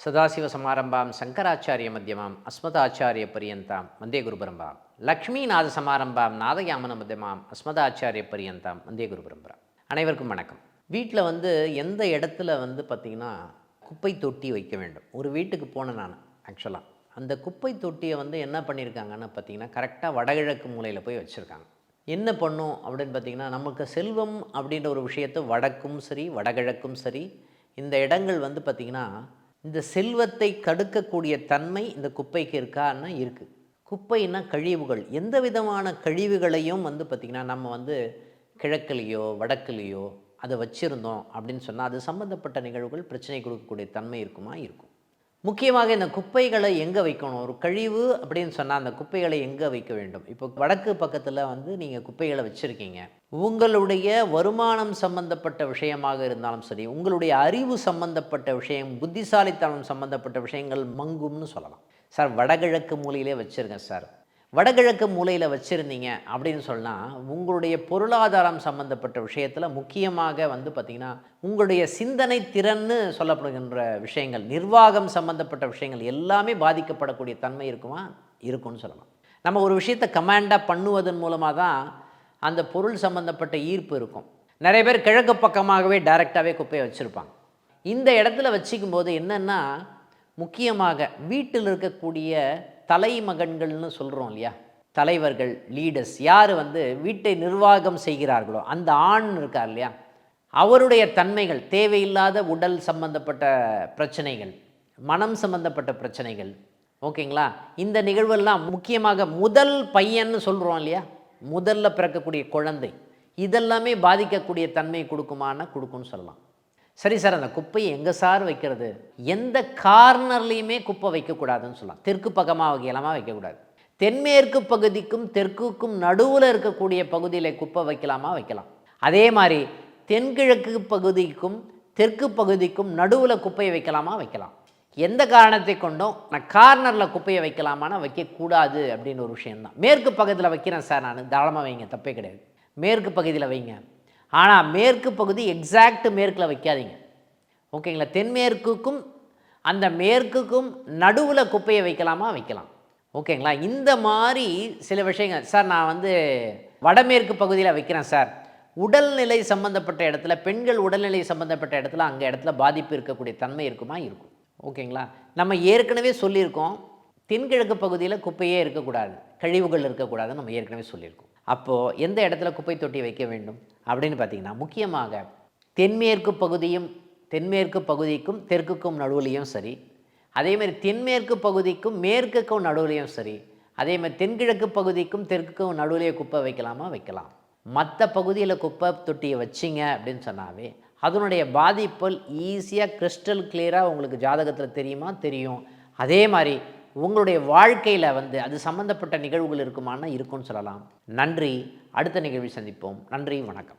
ಸದಾಶಿವಸಮಾರಂಭಾಂ ಶಂಕರಾಚಾರ್ಯ ಮಧ್ಯಮಾಂ ಅಸ್ಮದಾಚಾರ್ಯ ಪರ್ಯಂತಾಂ ವಂದೇ ಗುರುಪರಂಪರಾಂ லக்ஷ்மிநாத சமாரம்பாம் நாதயாமன மத்தியமாம் அஸ்மதாச்சாரிய பரியந்தாம் வந்தே குரு பரம்பரா அனைவருக்கும் வணக்கம் வீட்டில் வந்து எந்த இடத்துல வந்து பார்த்திங்கன்னா குப்பை தொட்டி வைக்க வேண்டும் ஒரு வீட்டுக்கு போனேன் நான் ஆக்சுவலாக அந்த குப்பை தொட்டியை வந்து என்ன பண்ணியிருக்காங்கன்னு பார்த்தீங்கன்னா கரெக்டாக வடகிழக்கு மூலையில் போய் வச்சுருக்காங்க என்ன பண்ணும் அப்படின்னு பார்த்தீங்கன்னா நமக்கு செல்வம் அப்படின்ற ஒரு விஷயத்தை வடக்கும் சரி வடகிழக்கும் சரி இந்த இடங்கள் வந்து பார்த்திங்கன்னா இந்த செல்வத்தை கடுக்கக்கூடிய தன்மை இந்த குப்பைக்கு இருக்கான்னா இருக்குது குப்பைன்னா கழிவுகள். எந்த விதமான கழிவுகளையும் வந்து பார்த்திங்கன்னா நம்ம வந்து கிழக்குலேயோ வடக்குலேயோ அதை வச்சுருந்தோம் அப்படின்னு சொன்னால் அது சம்மந்தப்பட்ட நிகழ்வுகள் பிரச்சனை கொடுக்கக்கூடிய தன்மை இருக்குமா? இருக்கும். முக்கியமாக இந்த குப்பைகளை எங்கே வைக்கணும்? ஒரு கழிவு அப்படின்னு சொன்னால் அந்த குப்பைகளை எங்கே வைக்க வேண்டும்? இப்போ வடக்கு பக்கத்தில் வந்து நீங்கள் குப்பைகளை வச்சுருக்கீங்க. உங்களுடைய வருமானம் சம்பந்தப்பட்ட விஷயமாக இருந்தாலும் சரி உங்களுடைய அறிவு சம்பந்தப்பட்ட விஷயம் புத்திசாலித்தனம் சம்பந்தப்பட்ட விஷயங்கள் மங்கும்னு சொல்லலாம். சார் வடகிழக்கு மூலையிலே வச்சுருங்க சார். வடகிழக்கு மூலையில் வச்சுருந்தீங்க அப்படின்னு சொன்னால் உங்களுடைய பொருளாதாரம் சம்மந்தப்பட்ட விஷயத்தில் முக்கியமாக வந்து பார்த்திங்கன்னா உங்களுடைய சிந்தனை திறன்னு சொல்லப்படுகின்ற விஷயங்கள் நிர்வாகம் சம்மந்தப்பட்ட விஷயங்கள் எல்லாமே பாதிக்கப்படக்கூடிய தன்மை இருக்குமா? இருக்கும்னு சொல்லலாம். நம்ம ஒரு விஷயத்தை கமாண்டாக பண்ணுவதன் மூலமாக தான் அந்த பொருள் சம்மந்தப்பட்ட ஈர்ப்பு இருக்கும். நிறைய பேர் கிழக்கு பக்கமாகவே டைரெக்டாகவே குப்பையை வச்சுருப்பாங்க. இந்த இடத்துல வச்சுக்கும் போது என்னென்னா முக்கியமாக வீட்டில் இருக்கக்கூடிய தலைமகன்கள்னு சொல்கிறோம் இல்லையா? தலைவர்கள் லீடர்ஸ் யார் வந்து வீட்டை நிர்வாகம் செய்கிறார்களோ அந்த ஆண் இருக்கார் இல்லையா? அவருடைய தன்மைகள் தேவையில்லாத உடல் சம்பந்தப்பட்ட பிரச்சனைகள் மனம் சம்பந்தப்பட்ட பிரச்சனைகள் ஓகேங்களா? இந்த நிகழ்வெல்லாம் முக்கியமாக முதல் பையன்னு சொல்கிறோம் இல்லையா? முதல்ல பிறக்கக்கூடிய குழந்தை. இதெல்லாமே பாதிக்கக்கூடிய தன்மை கொடுக்குமான்னு கொடுக்கும்னு சொல்லலாம். சரி சார் அந்த குப்பையை எங்கே சார் வைக்கிறது? எந்த கார்னர்லேயுமே குப்பை வைக்கக்கூடாதுன்னு சொல்லலாம். தெற்கு பக்கமாக வைக்கலாமா வைக்கக்கூடாது. தென்மேற்கு பகுதிக்கும் தெற்குக்கும் நடுவில் இருக்கக்கூடிய பகுதியில் குப்பை வைக்கலாமா? வைக்கலாம். அதே மாதிரி தென்கிழக்கு பகுதிக்கும் தெற்கு பகுதிக்கும் நடுவில் குப்பையை வைக்கலாமா? வைக்கலாம். எந்த காரணத்தை கொண்டும் நான் கார்னரில் குப்பையை வைக்கலாமான்னு வைக்கக்கூடாது அப்படின்னு ஒரு விஷயம்தான். மேற்கு பகுதியில் வைக்கிறேன் சார் நான். தாராளமாக வைங்க தப்பே கிடையாது. மேற்கு பகுதியில் வைங்க. ஆனால் மேற்கு பகுதி எக்ஸாக்ட் மேற்கில் வைக்காதீங்க. ஓகேங்களா? தென்மேற்குக்கும் அந்த மேற்குக்கும் நடுவில் குப்பையை வைக்கலாமா? வைக்கலாம். ஓகேங்களா? இந்த மாதிரி சில விஷயங்கள். சார் நான் வந்து வடமேற்கு பகுதியில் வைக்கிறேன் சார். உடல்நிலை சம்மந்தப்பட்ட இடத்துல பெண்கள் உடல்நிலை சம்மந்தப்பட்ட இடத்துல அங்கே இடத்துல பாதிப்பு இருக்கக்கூடிய தன்மை இருக்குமா? இருக்கும். ஓகேங்களா? நம்ம ஏற்கனவே சொல்லியிருக்கோம். தென்கிழக்கு பகுதியில் குப்பையே இருக்கக்கூடாது. கழிவுகள் இருக்கக்கூடாதுன்னு நம்ம ஏற்கனவே சொல்லியிருக்கோம். அப்போது எந்த இடத்துல குப்பை தொட்டி வைக்க வேண்டும்? அப்படின்னு பார்த்தீங்கன்னா முக்கியமாக தென்மேற்கு பகுதியும் தென்மேற்கு பகுதிக்கும் தெற்குக்கும் நடுவுலையும் சரி அதேமாதிரி தென்மேற்கு பகுதிக்கும் மேற்குக்கும் நடுவுலையும் சரி அதேமாதிரி தென்கிழக்கு பகுதிக்கும் தெற்குக்கும் நடுவுலையே குப்பை வைக்கலாமா? வைக்கலாம். மற்ற பகுதியில் குப்பை தொட்டியை வச்சிங்க அப்படின்னு சொன்னாவே அதனுடைய பாதிப்புகள் ஈஸியாக கிறிஸ்டல் கிளியராக உங்களுக்கு ஜாதகத்தில் தெரியுமா? தெரியும். அதே மாதிரி உங்களுடைய வாழ்க்கையில் வந்து அது சம்மந்தப்பட்ட நிகழ்வுகள் இருக்குமானா இருக்கும்னு சொல்லலாம். நன்றி. அடுத்த நிகழ்வில் சந்திப்போம். நன்றி. வணக்கம்.